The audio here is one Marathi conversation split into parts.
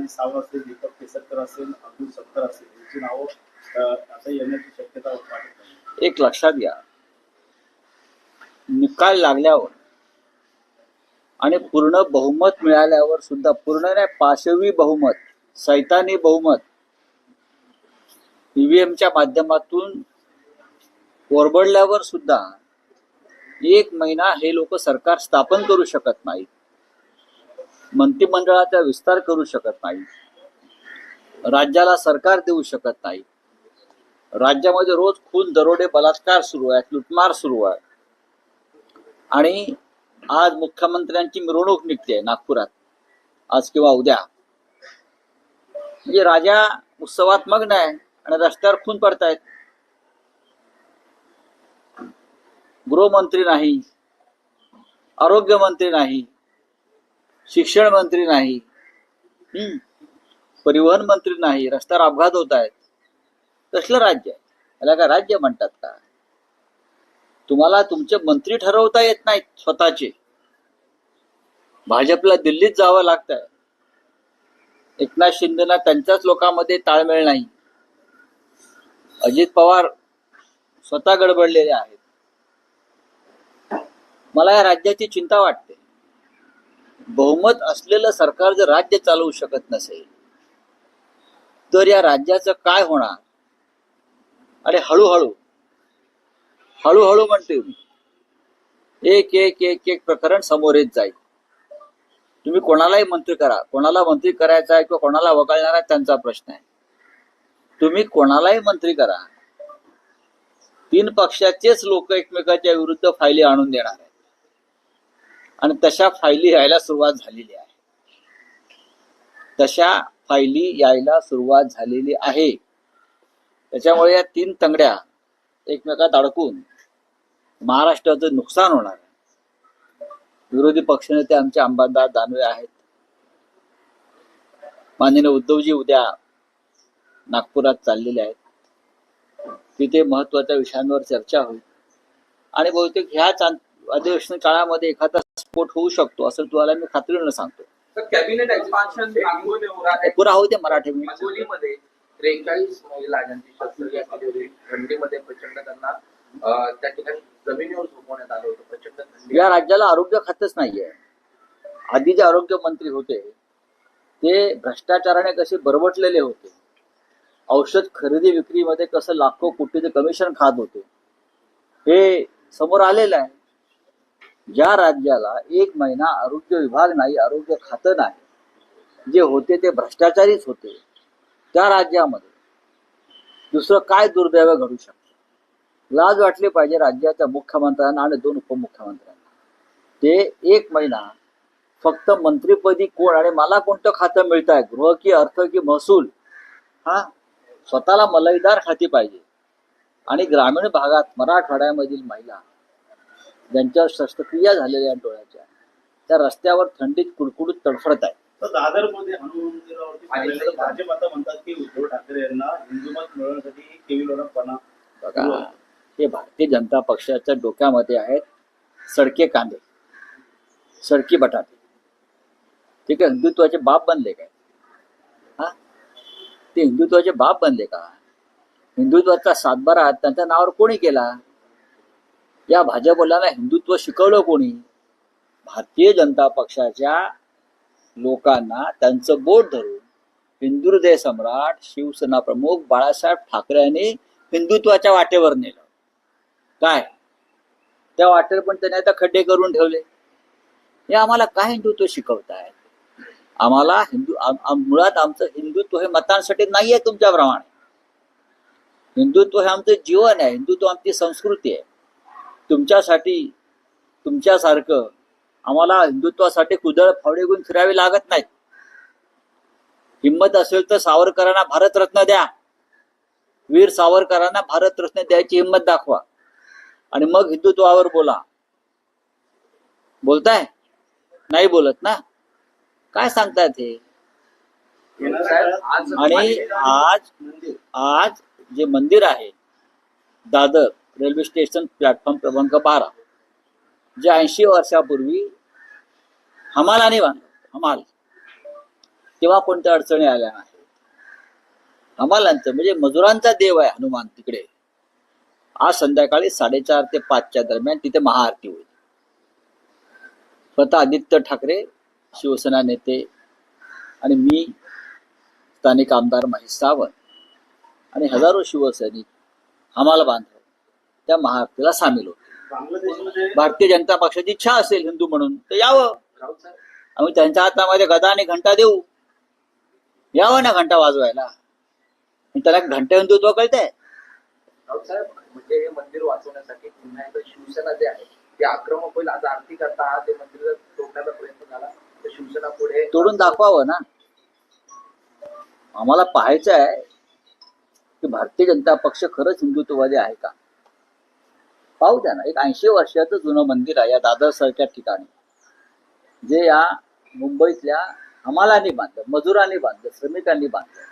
तानाजी सावंत असतील दीपक केसरकर असेल अब्दुल सत्तर असेल यांची नावं आता येण्याची शक्यता वाटत एक लक्षात घ्या. निकाल लागल्यावर आणि पूर्ण बहुमत मिळाल्यावर सुद्धा पूर्ण नाही पाशवी बहुमत सैतानी बहुमत ईव्हीएमच्या माध्यमातून ओरबडल्यावर सुद्धा एक महिना हे लोक सरकार स्थापन करू शकत नाहीत. मंत्रिमंडळाचा विस्तार करू शकत नाही. राज्याला सरकार देऊ शकत नाही. राज्यामध्ये रोज खून दरोडे बलात्कार सुरू आहेत लुटमार सुरू आहे. आणि आज मुख्यमंत्र्यांची मिरवणूक निघते नागपुरात. आज किंवा उद्या. म्हणजे राजा उत्सवात मग्न आहे आणि रस्त्यावर खून पडतायत. गृहमंत्री नाही. आरोग्य मंत्री नाही. शिक्षण मंत्री नाही. हम्म. परिवहन मंत्री नाही. रस्त्यावर अपघात होत आहेत. कसलं राज्य? आहे याला काय राज्य म्हणतात का? तुम्हाला तुमचे मंत्री ठरवता येत नाहीत स्वतःचे. भाजपला दिल्लीत जावं लागतंय. एकनाथ शिंदेना त्यांच्याच लोकांमध्ये ताळमेळ नाही. अजित पवार स्वतः गडबडलेले आहेत. मला या राज्याची चिंता वाटते. बहुमत असलेलं सरकार जर राज्य चालवू शकत नसेल तर या राज्याचं काय होणार? आणि हळूहळू हळूहळू म्हणते मी एक एक एक एक प्रकरण समोर येत जाईल. तुम्ही कोणालाही मंत्री करा. कोणाला मंत्री करायचा आहे किंवा कोणाला वगळणार आहे त्यांचा प्रश्न आहे. तुम्ही कोणालाही मंत्री करा. तीन पक्षाचेच लोक एकमेकाच्या विरुद्ध फायली आणून देणार आहे आणि तशा फायली यायला सुरुवात झालेली आहे. तशा फायली यायला सुरुवात झालेली आहे. त्याच्यामुळे या तीन तंगड्या एकमेकात अडकून महाराष्ट्राचं नुकसान होणार आहे. विरोधी पक्षनेते आमचे अंबादास दानवे आहेत. माननीय उद्धवजी उद्या नागपुरात चाललेले आहेत. तिथे महत्त्वाच्या विषयांवर चर्चा होईल. आणि बहुतेक ह्याच अधिवेशन काळामध्ये एखादा स्फोट होऊ शकतो असं तुम्हाला मी खात्रीनं सांगतो. कॅबिनेट एक्सपान्शन पुरा दे मराठी. हिंगोलीमध्ये त्रेचाळीस महिला ज्यांची शस्त्रक्रिया केली होती थंडीमध्ये प्रचंड त्यांना त्या ठिकाणी जमिनीवर झोपवण्यात आलं होतं प्रचंड या राज्याला आरोग्य खातच नाहीये. आधी जे आरोग्य मंत्री होते ते भ्रष्टाचाराने कसे बरबटलेले होते. औषध खरेदी विक्रीमध्ये कसं लाखो कोटीचे कमिशन खात होते. हे समोर आलेलं आहे. ज्या राज्याला एक महिना आरोग्य विभाग नाही आरोग्य खातं नाही जे होते ते भ्रष्टाचारीच होते त्या राज्यामध्ये दुसरं काय दुर्दैव घडू शकतं? लाज वाटली पाहिजे राज्याच्या मुख्यमंत्र्यांना आणि दोन उपमुख्यमंत्र्यांना. ते एक महिना फक्त मंत्रीपदी कोण आणि मला कोणतं खातं मिळत आहे? गृह की अर्थ की महसूल? हा? स्वतःला मलईदार खाती पाहिजे. आणि ग्रामीण भागात मराठवाड्यामधील महिला ज्यांच्या शस्त्रक्रिया झालेल्या आहेत डोळ्याच्या त्या रस्त्यावर थंडीत कुडकुडीत तडफडत आहेत. दादरमध्ये हनुमान मंदिरावरती भाजप आता म्हणतात की उद्धव ठाकरे यांना हिंदुमत मिळवण्यासाठी बघा हे भारतीय जनता पक्षाच्या डोक्यामध्ये आहेत सडके कांदे सडकी बटाटे. ते काय हिंदुत्वाचे बाप बनले काय? हा? ते हिंदुत्वाचे बाप बनले का? हिंदुत्वाचा सातबारा त्यांच्या नावावर कोणी केला? या भाजपला हिंदुत्व शिकवलं कोणी? भारतीय जनता पक्षाच्या लोकांना त्यांचं बोट धरून हिंदू हृदय सम्राट शिवसेना प्रमुख बाळासाहेब ठाकरे यांनी हिंदुत्वाच्या वाटेवर नेलं. काय? त्या वाटेवर पण त्याने आता खड्डे करून ठेवले. हे आम्हाला काय हिंदुत्व शिकवताय? आम्हाला हिंदू आम- मुळात आमचं हिंदुत्व हे मतांसाठी नाहीये तुमच्याप्रमाणे हिंदुत्व हे आमचं जीवन आहे. हिंदुत्व आमची संस्कृती आहे. तुमच्यासाठी तुमच्यासारखं आम्हाला हिंदुत्वासाठी कुदळ फावडे घेऊन फिरावी लागत नाहीत. हिंमत असेल तर सावरकरांना भारतरत्न द्या. वीर सावरकरांना भारतरत्न द्यायची हिंमत दाखवा. आणि मग हिंदुत्वावर बोला. बोलताय? नाही बोलत ना? काय सांगतायत हे? आणि आज आज जे मंदिर आहे दादर रेल्वे स्टेशन प्लॅटफॉर्म क्रमांक बारा. जे ऐंशी वर्षापूर्वी हमालाने बांधलं हमाल. तेव्हा कोणत्या अडचणी आल्या नाही हमालांचं म्हणजे मजुरांचा देव आहे हनुमान तिकडे. आज संध्याकाळी साडेचार ते पाचच्या दरम्यान तिथे महाआरती होईल. स्वतः आदित्य ठाकरे शिवसेना नेते आणि मी स्थानिक आमदार महेश सावंत आणि हजारो शिवसैनिक हमाल बांधव त्या महाआरतीला सामील होते. भारतीय जनता पक्षाची इच्छा असेल हिंदू म्हणून तर यावं. आम्ही त्यांच्या हातामध्ये गदा आणि घंटा देऊ. यावं ना घंटा वाजवायला. त्याला घंटा हिंदुत्व राऊत साहेब म्हणजे हे मंदिर वाचवण्यासाठी पुन्हा एकदा शिवसेना जे आहे ते आक्रमक होईल आज आरती करता ते मंदिर जर तोडण्याचा प्रयत्न झाला तर शिवसेना पुढे तोडून दाखवावं ना. आम्हाला पाहायचं आहे की भारतीय जनता पक्ष खरंच हिंदुत्ववादी आहे का? पाहू द्या ना एक ऐंशी वर्षाचं जुनं मंदिर आहे या दादर सारख्या ठिकाणी. जे या मुंबईतल्या हमालांनी बांधलं मजुरांनी बांधलं श्रमिकांनी बांधलं.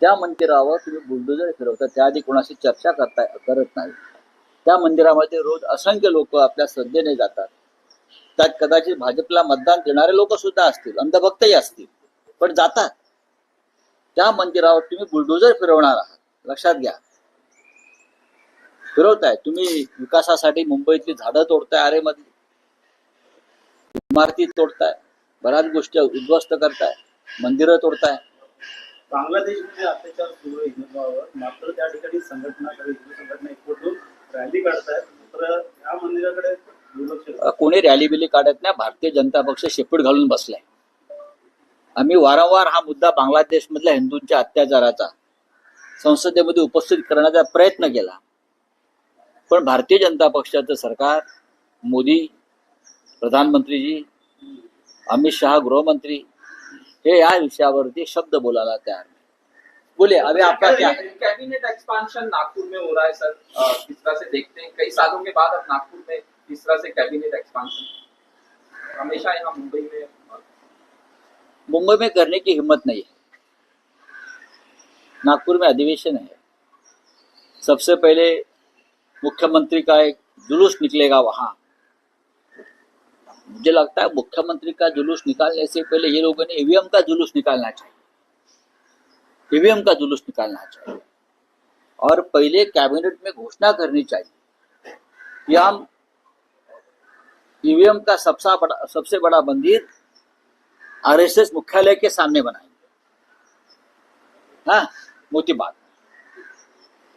त्या मंदिरावर तुम्ही बुलडोजर फिरवता त्याआधी कोणाशी चर्चा करताय करत नाही. त्या मंदिरामध्ये रोज असंख्य लोक आपल्या श्रद्धेने जातात. त्यात कदाचित भाजपला मतदान देणारे लोक सुद्धा असतील अंधभक्तही असतील पण जातात. त्या मंदिरावर तुम्ही बुलडोजर फिरवणार आहात लक्षात घ्या. फिरवताय. तुम्ही विकासासाठी मुंबईतली झाडं तोडताय आरेमधली इमारती तोडताय बऱ्याच गोष्टी उद्ध्वस्त करताय मंदिरं तोडताय. बांगलादेशमध्ये अत्याचार सुरू आहे हिंदुत्वावर मात्र त्या ठिकाणी संघटना काही हिंदू संघटना एकवटून रॅली काढतायत. तर या मंदिराकडे दुर्लक्ष अ, कोणी रॅली बिली काढत नाही भारतीय जनता पक्ष शेपूट घालून बसलाय. आम्ही वारंवार हा मुद्दा बांगलादेशमधल्या हिंदूंच्या अत्याचाराचा संसदेमध्ये उपस्थित करण्याचा प्रयत्न केला. पण भारतीय जनता पक्षाचं सरकार मोदी प्रधानमंत्रीजी अमित शहा गृहमंत्री हे या विषयावरती शब्द बोलायला तयार बोले अभी आपका क्या है? कैबिनेट एक्सपांशन नागपुर में हो रहा है सर. किस तरह से देखते हैं कई सालों के बाद अब नागपुर में किस तरह से कैबिनेट एक्सपांशन हमेशा यहाँ मुंबई में मुंबई में करने की हिम्मत नहीं है। नागपुर में अधिवेशन है। सबसे पहले मुख्यमंत्री का एक जुलूस निकलेगा वहाँ। मुझे लगता है मुख्यमंत्री का जुलूस निकालने से पहले ये लोगों ने ईवीएम का जुलूस निकालना चाहिए। ईवीएम का जुलूस निकालना चाहिए। और पहले कैबिनेट में घोषणा करनी चाहिए कि हम ईवीएम का सबसे बड़ा सबसे बड़ा मंदिर आरएसएस मुख्यालय के सामने बनाएँगे। हाँ मोतीबाग।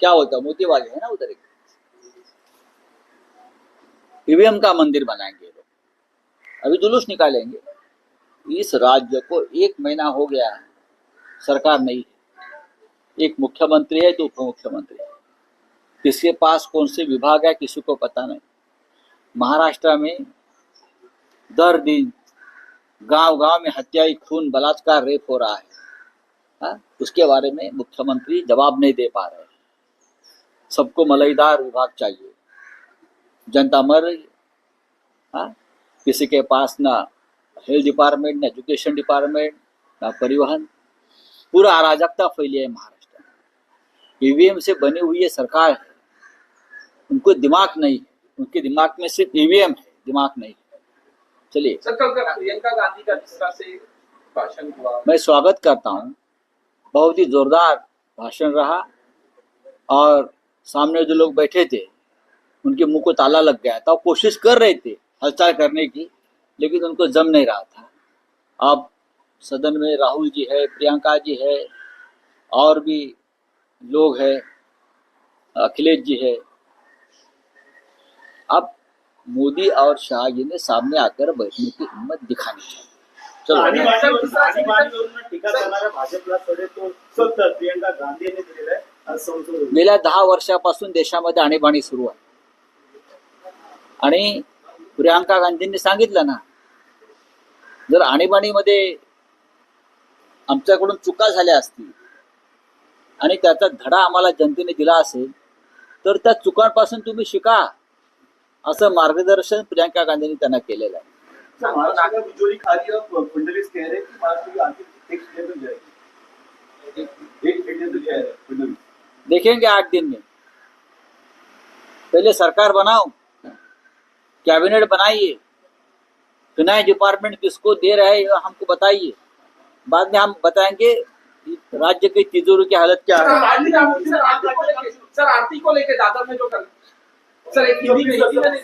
क्या होता है? मोतीबाग है ना उधर एक? ईवीएम का मंदिर बनाएँगे लोग। अभी जुलूस निकालेंगे। इस राज्य को एक महीना हो गया है, सरकार नहीं है। एक मुख्यमंत्री है तो उप मुख्यमंत्री है। किसके पास कौन से विभाग है, किसी को पता नहीं। महाराष्ट्र में दर दिन गाँव गाँव में हत्याई, खून, बलात्कार, रेप हो रहा है। हाँ? उसके बारे में मुख्यमंत्री जवाब नहीं दे पा रहे सबको मलईदार विभाग चाहिए। जनता मर रही है। हाँ? किसी के पास ना हेल्थ डिपार्टमेंट ना एजुकेशन डिपार्टमेंट ना परिवहन। पूरा अराजकता फैली है महाराष्ट्र में। ईवीएम से बनी हुई ये सरकार है। उनको दिमाग नहीं उनके दिमाग में सिर्फ़ ईवीएम है। दिमाग नहीं है। चलिए। प्रियंका गांधी का जिस तरह से भाषण हुआ। मैं स्वागत करता हूँ। बहुत ही जोरदार भाषण रहा और सामने जो लोग बैठे थे उनके मुँह को ताला लग गया था कोशिश कर रहे थे हलचल करने की लेकिन उनको जम नहीं रहा था। अब सदन में राहुल जी है प्रियंका जी है और भी लोग हैं अखिलेश जी है। अब मोदी और शाह जी ने सामने आकर बैठने की हिम्मत दिखानी चाहिए। चलो। आणीबाणीवरून आणीबाणीवरून टीका करणाऱ्या भाजपला सडेतोड उत्तर प्रियंका गांधी यांनी दिलेलं आहे आज संसदेत गेल्या दहा वर्षापासून देशामध्ये आणीबाणी सुरू आहे। आणि प्रियांका गांधींनी सांगितलं ना जर आणीबाणीमध्ये आमच्याकडून चुका झाल्या असतील आणि त्याचा धडा आम्हाला जनतेने दिला असेल तर त्या चुकांपासून तुम्ही शिका असं मार्गदर्शन प्रियांका गांधींनी त्यांना केलेलं आहे. देखेंगे आठ दिन में। पहले सरकार बनाओ कैबिनेट बनाइए नए डिपार्टमेंट किसको दे रहे हैं हमको बताइए बाद में हम बताएँगे राज्य की तिजोरी की हालत क्या सर है आरती सर आरती को लेके सर आरती को लेके दादर में जो कर सर एक हिंदी में